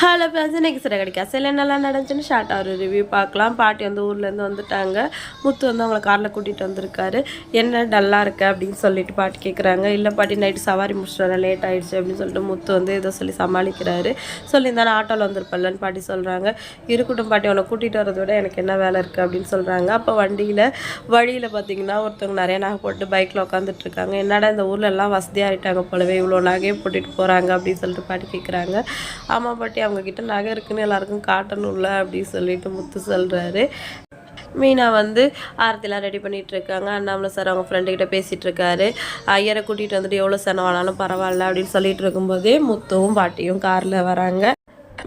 Hello friends இன்றைக்கி சிற கிடைக்கா சில என்னெல்லாம் நடந்துச்சுன்னு ஷார்ட்டாக ஒரு ரிவ்யூ பார்க்கலாம். பாட்டி வந்து ஊர்லேருந்து வந்துட்டாங்க. முத்து வந்து அவங்கள காரில் கூட்டிகிட்டு வந்திருக்காரு. என்ன டல்லாக இருக்க? அப்படின்னு சொல்லிட்டு பாட்டி கேட்குறாங்க இல்லை பாட்டி நைட்டு சவாரி முடிச்சுட்டு வர லேட் ஆகிடுச்சு அப்படின்னு சொல்லிட்டு முத்து வந்து ஏதோ சொல்லி சமாளிக்கிறாரு. சொல்லியிருந்தானே ஆட்டோவில் வந்திருப்பல்லன்னு பாட்டி சொல்கிறாங்க இருக்கட்டும் பாட்டி அவனை கூட்டிகிட்டு வரதை விட எனக்கு என்ன வேலை இருக்குது அப்படின்னு சொல்கிறாங்க அப்போ வண்டியில் வழியில் பார்த்தீங்கன்னா ஒருத்தவங்க நிறைய நகை போட்டு பைக்கில் உட்காந்துட்டு இருக்காங்க. என்னடா இந்த ஊரில் எல்லாம் வசதியாகிட்டாங்க போலவே இவ்வளோ நகையை போட்டுட்டு போகிறாங்க அப்படின்னு சொல்லிட்டு பாட்டி கேட்குறாங்க ஆமாம் பாட்டி அவங்க கிட்ட நகை இருக்குன்னு எல்லாருக்கும் காட்டணும்ல அப்படின்னு சொல்லிட்டு முத்து சொல்கிறாரு மீனா வந்து ஆரத்திலாம் ரெடி பண்ணிட்டு இருக்காங்க அண்ணாமலை சார் அவங்க ஃப்ரெண்டுக்கிட்ட பேசிகிட்டு இருக்காரு ஐயரை கூட்டிகிட்டு வந்துட்டு எவ்வளோ செலவானாலும் பரவாயில்ல அப்படின்னு சொல்லிட்டு இருக்கும்போதே முத்துவும் பாட்டியும் காரில் வராங்க.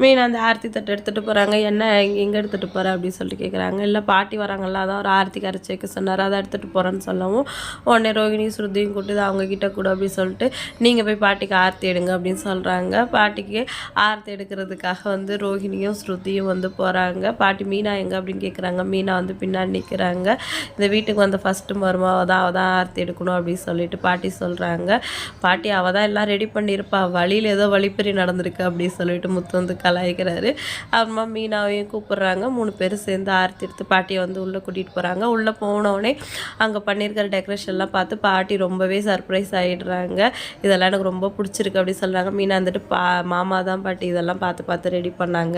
மீன் அந்த ஆர்த்தி தட்டு எடுத்துகிட்டு போகிறாங்க என்ன எங்கே எடுத்துகிட்டு போகிற அப்படின்னு சொல்லிட்டு கேட்குறாங்க இல்லை பாட்டி வராங்கல்ல அதான் ஒரு ஆர்த்தி கரைச்சி வைக்க சொன்னார். அதை எடுத்துகிட்டு போகிறேன்னு சொல்லவும் உடனே ரோகிணி ஸ்ருதியும் கூட்டுது அவங்கக்கிட்ட கூட அப்படின்னு சொல்லிட்டு நீங்கள் போய் பாட்டிக்கு ஆர்த்தி எடுங்க அப்படின்னு சொல்கிறாங்க பாட்டிக்கு ஆர்த்தி எடுக்கிறதுக்காக வந்து ரோஹிணியும் ஸ்ருதியும் வந்து போகிறாங்க பாட்டி மீனா எங்கே? அப்படின்னு கேட்குறாங்க மீனா வந்து பின்னாடி நிற்கிறாங்க இந்த வீட்டுக்கு வந்த ஃபஸ்ட்டு மருமாவை தான் அவள் தான் ஆர்த்தி எடுக்கணும் அப்படின்னு சொல்லிட்டு பாட்டி சொல்கிறாங்க பாட்டி அவள் தான் எல்லாம் ரெடி பண்ணியிருப்பா. வழியில் ஏதோ வழிப்பறி நடந்திருக்கு அப்படின்னு சொல்லிட்டு முத்து வந்து கலாய்க்கிறாரு. அப்புறமா மீனாவையும் கூப்பிட்றாங்க. மூணு பேரும் சேர்ந்து ஆர்த்தி எடுத்து பாட்டியை வந்து உள்ளே கூட்டிகிட்டு போகிறாங்க உள்ளே போனோடனே அங்கே பண்ணியிருக்கிற டெக்கரேஷன்லாம் பார்த்து பாட்டி ரொம்பவே சர்ப்ரைஸ் ஆகிடுறாங்க இதெல்லாம் எனக்கு ரொம்ப பிடிச்சிருக்கு அப்படின்னு சொல்கிறாங்க மீனா வந்துட்டு பா மாமா தான் பாட்டி இதெல்லாம் பார்த்து பார்த்து ரெடி பண்ணாங்க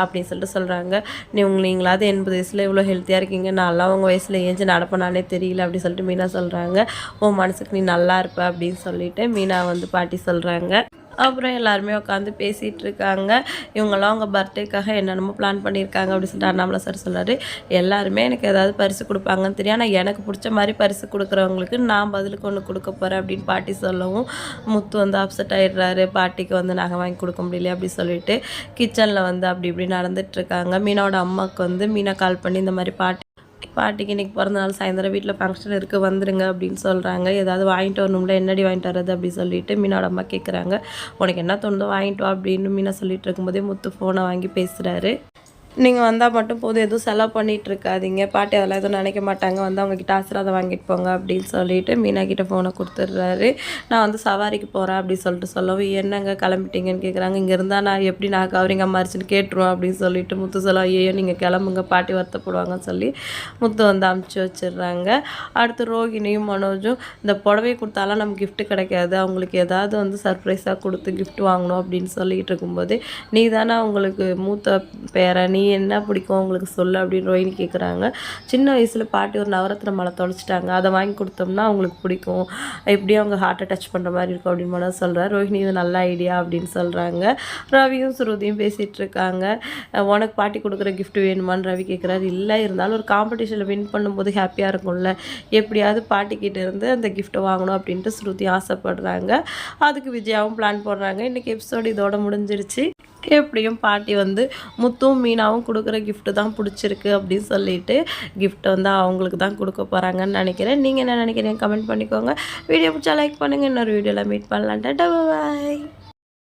அப்படின்னு சொல்லிட்டு சொல்கிறாங்க நீ உங்க நீங்களாவது எண்பது வயசில் இவ்வளோ ஹெல்த்தியாக இருக்கீங்க. நான்லாம் உங்கள் வயசில் ஏஞ்சி நடப்பனானே தெரியல அப்படின்னு சொல்லிட்டு மீனா சொல்கிறாங்க உன் மனசுக்கு நீ நல்லா இருப்ப அப்படின்னு சொல்லிட்டு மீனா வந்து பாட்டி சொல்கிறாங்க அப்புறம் எல்லாருமே உட்காந்து பேசிகிட்டு இருக்காங்க இவங்கெல்லாம் அவங்க பர்த்டேக்காக என்னென்னமோ பிளான் பண்ணியிருக்காங்க அப்படின்னு சொல்லிட்டு அண்ணாமலை சார் சொன்னார் எல்லாருமே எனக்கு ஏதாவது பரிசு கொடுப்பாங்கன்னு தெரியும். ஆனால் எனக்கு பிடிச்ச மாதிரி பரிசு கொடுக்குறவங்களுக்கு நான் பதிலுக்கு ஒன்று கொடுக்க போகிறேன் அப்படின்னு பாட்டி சொல்லவும் முத்து வந்து அப்செட் ஆகிடுறாரு பாட்டிக்கு வந்து நகை வாங்கி கொடுக்க முடியல அப்படி சொல்லிட்டு கிச்சனில் வந்து அப்படி இப்படி நடந்துட்டுருக்காங்க மீனாவோட அம்மாவுக்கு வந்து மீனா கால் பண்ணி இந்த மாதிரி பாட்டி பாட்டிக்கு இன்றைக்கி பிறந்த நாள் சாயந்தரம் வீட்டில் ஃபங்க்ஷன் இருக்குது வந்துடுங்க அப்படின்னு சொல்கிறாங்க ஏதாவது வாங்கிட்டு வரணும்ல என்னடி வாங்கிட்டு வர்றது அப்படின்னு சொல்லிட்டு மீனோட அம்மா கேட்குறாங்க உனக்கு என்ன தோணுதோ வாங்கிட்டு வா அப்படின்னு மீனா சொல்லிட்டு இருக்கும்போதே முத்து ஃபோனை வாங்கி பேசுகிறாரு நீங்கள் வந்தால் மட்டும் போதும். எதுவும் செலவு பண்ணிகிட்டு இருக்காதீங்க. பாட்டி அதெல்லாம் எதுவும் நினைக்க மாட்டாங்க. வந்து அவங்கக்கிட்ட ஆசீர்வாதம் வாங்கிட்டு போங்க அப்படின்னு சொல்லிட்டு மீனா கிட்ட ஃபோனை கொடுத்துட்றாரு. நான் வந்து சவாரிக்கு போகிறேன் அப்படின்னு சொல்லிட்டு சொல்லவும் என்னங்க கிளம்பிட்டீங்கன்னு கேட்குறாங்க இங்கே இருந்தால் நான் எப்படி நான் கவரிங்க மறிச்சுன்னு கேட்டுருவோம் அப்படின்னு சொல்லிட்டு முத்து சொல்ல ஐயோ நீங்கள் கிளம்புங்க. பாட்டி வருத்தப்படுவாங்கன்னு சொல்லி முத்து வந்து அமுச்சு வச்சிடுறாங்க. அடுத்து ரோகிணியும் மனோஜும் இந்த புடவை கொடுத்தாலாம் நமக்கு கிஃப்ட்டு கிடைக்காது. அவங்களுக்கு ஏதாவது வந்து சர்ப்ரைஸாக கொடுத்து கிஃப்ட் வாங்கணும் அப்படின்னு சொல்லிட்டு இருக்கும்போது நீ தானே அவங்களுக்கு மூத்த பேரை நீ என்ன பிடிக்கும் உங்களுக்கு சொல்லு அப்படின்னு ரோஹினி கேட்குறாங்க சின்ன வயசில் பாட்டி ஒரு நவரத்ன மலை தொலைச்சிட்டாங்க. அதை வாங்கி கொடுத்தோம்னா அவங்களுக்கு பிடிக்கும். எப்படியும் அவங்க ஹார்ட்டை டச் பண்ணுற மாதிரி இருக்கும் அப்படின்னு மனம் சொல்கிறேன் ரோஹினி இது நல்ல ஐடியா அப்படின்னு சொல்கிறாங்க ரவியும் சுருதியும் பேசிகிட்டு இருக்காங்க. உனக்கு பாட்டி கொடுக்குற கிஃப்ட் வேணுமான்னு ரவி கேட்குறாரு இல்லை இருந்தாலும் ஒரு காம்படிஷனில் வின் பண்ணும்போது ஹாப்பியாக இருக்கும்ல. எப்படியாவது பாட்டிக்கிட்ட இருந்து அந்த கிஃப்ட்டை வாங்கணும் அப்படின்ட்டு ஸ்ருதி ஆசைப்படுறாங்க. அதுக்கு விஜயாவும் பிளான் போடுறாங்க. இன்றைக்கி எபிசோடு இதோட முடிஞ்சிருச்சு. எப்படியும் பாட்டி வந்து முத்தும் மீனாவும் கொடுக்குற கிஃப்ட்டு தான் பிடிச்சிருக்கு அப்படின்னு சொல்லிட்டு கிஃப்ட் வந்து அவங்களுக்கு தான் கொடுக்க போகிறாங்கன்னு நினைக்கிறேன். நீங்கள் என்ன நினைக்கிறீங்க? கமெண்ட் பண்ணிக்கோங்க. வீடியோ பிடிச்சா லைக் பண்ணுங்கள் இன்னொரு வீடியோவில் மீட் பண்ணலான்ட்டா பாய்